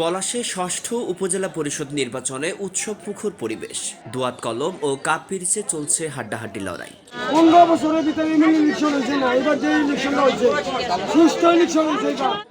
পলাশে ষষ্ঠ উপজেলা পরিষদ নির্বাচনে উৎসব মুখর পরিবেশ। দোয়াত কলম ও কাপ পিরিচে চলছে হাড্ডাহাড্ডি লড়াই। পনেরো বছরের ভিতরে ইলেকশন হয়েছে না, এবার যে হয়েছে সুস্থ ইলেকশন হয়েছে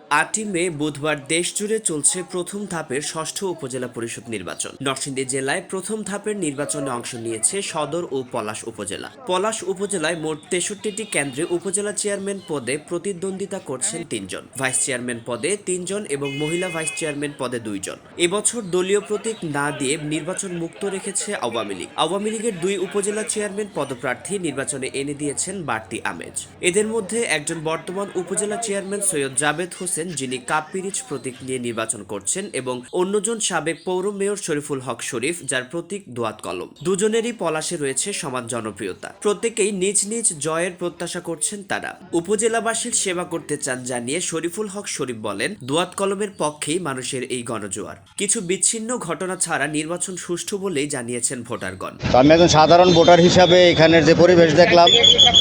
আটই মে বুধবার দেশ জুড়ে চলছে প্রথম ধাপের ষষ্ঠ উপজেলা পরিষদ নির্বাচন। নরসিংদী জেলায় প্রথম ধাপের নির্বাচনে অংশ নিয়েছে সদর ও পলাশ উপজেলা। পলাশ উপজেলায় মোট তেষট্টিটি কেন্দ্রে উপজেলা চেয়ারম্যান পদে প্রতিদ্বন্দ্বিতা করছেন তিনজন। ভাইস চেয়ারম্যান পদে তিনজন এবং মহিলা ভাইস চেয়ারম্যান পদে দুইজন। এবছর দলীয় প্রতীক না দিয়ে নির্বাচন মুক্ত রেখেছে আওয়ামী লীগ। আওয়ামী লীগের দুই উপজেলা চেয়ারম্যান পদপ্রার্থী নির্বাচনে এনে দিয়েছেন বাড়তি আমেজ। এদের মধ্যে একজন বর্তমান উপজেলা চেয়ারম্যান সৈয়দ জাবেদ হোসেন যিনি কাপিরিচ প্রতীক নিয়ে নির্বাচন করছেন এবং অন্যজন সাবেক পৌর মেয়র শরীফুল হক শরীফ, যার প্রতীক দোয়াত কলম। দুজনেরই পলাশে রয়েছে সমান জনপ্রিয়তা। প্রত্যেকেই নিজ নিজ জয়ের প্রত্যাশা করছেন তারা। উপজেলাবাসীর সেবা করতে চান জানিয়ে শরীফুল হক শরীফ বলেন, দোয়াত কলমের পক্ষেই মানুষের এই গণজোয়ার। কিছু বিচ্ছিন্ন ঘটনা ছাড়া নির্বাচন সুষ্ঠু বলেই জানিয়েছেন ভোটারগণ। আমি একজন সাধারণ ভোটার হিসাবে এখানের যে পরিবেশ দেখলাম,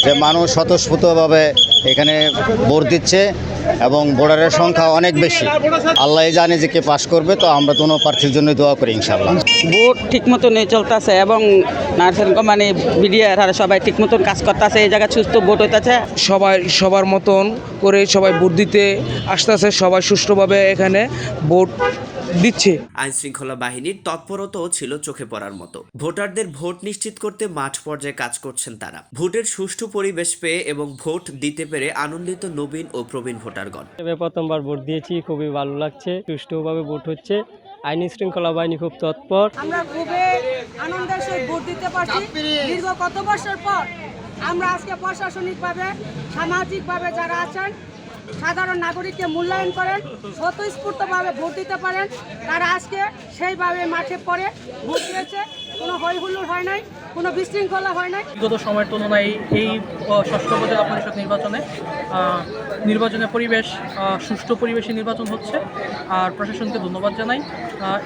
যে মানুষ স্বতঃস্ফূর্তভাবে এখানে ভোট দিচ্ছে। এবং ভোটারের সংখ্যা অনেক বেশি। আল্লাহ জানে যে কে পাস করবে তো আমরা কোনো প্রার্থীর জন্য দোয়া করি ইনশাল্লাহ ভোট ঠিক নিয়ে চলতেছে এবং নার্সিং মানে বিডিআর তারা সবাই ঠিক মতন কাজ করতেছে এই জায়গায় সুস্থ ভোট হইতেছে। সবাই সবার মতন করে সবাই ভোট দিতে আসতেছে সবাই সুষ্ঠুভাবে এখানে ভোট দিচ্ছে। আইন শৃঙ্খলা বাহিনীর তৎপরতাও ছিল চোখে পড়ার মতো। ভোটারদের ভোট নিশ্চিত করতে মাঠ পর্যায়ে কাজ করছেন তারা। ভোটের সুষ্ঠু পরিবেশ পেয়ে এবং ভোট দিতে পেরে আনন্দিত নবীন ও প্রবীণ ভোটারগণ। এবার প্রথমবার ভোট দিয়েছি খুবই ভালো লাগছে সুষ্ঠুভাবে ভোট হচ্ছে। আইনি শৃঙ্খলা বাহিনী খুব তৎপর। আমরা খুবই আনন্দের সহিত ভোট দিতে পারছি। দীর্ঘ কত বছর পর আমরা আজকে প্রশাসনিকভাবে সামাজিকভাবে যারা আছেন সাধারণ নাগরিককে মূল্যায়ন করেন স্বতঃস্ফূর্তভাবে ভোট দিতে পারেন। তারা আজকে সেইভাবে মাঠে পড়ে ভোট দিয়েছে। কোনো হইহুল্লোড় হয় নাই কোনো বিশৃঙ্খলা হয় নাই। বিগত সময়ের তুলনায় এই ষষ্ঠ উপজেলা পরিষদ নির্বাচনে নির্বাচনের পরিবেশ সুষ্ঠু পরিবেশে নির্বাচন হচ্ছে। আর প্রশাসনকে ধন্যবাদ জানাই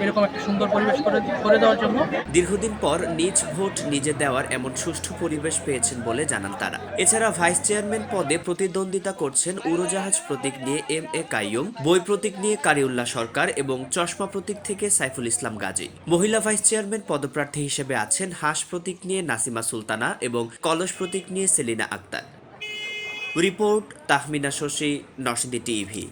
এরকম একটা সুন্দর পরিবেশ করে করে দেওয়ার জন্য। দীর্ঘদিন পর নিজ ভোট নিজে দেওয়ার এমন সুষ্ঠু পরিবেশ পেয়েছেন বলে জানান তারা। এছাড়া ভাইস চেয়ারম্যান পদে প্রতিদ্বন্দ্বিতা করছেন উড়োজাহাজ প্রতীক নিয়ে এম এ কাইয়ুম, বই প্রতীক নিয়ে কারিউল্লাহ সরকার এবং চশমা প্রতীক থেকে সাইফুল ইসলাম গাজী। মহিলা ভাইস চেয়ারম্যান পদপ্রার্থী হিসেবে আছেন হাঁস প্রতীক নিয়ে নাসিমা সুলতানা এবং কলস প্রতীক নিয়ে Selina Akter. Report Tahmina Shashi, Narsingdi TV.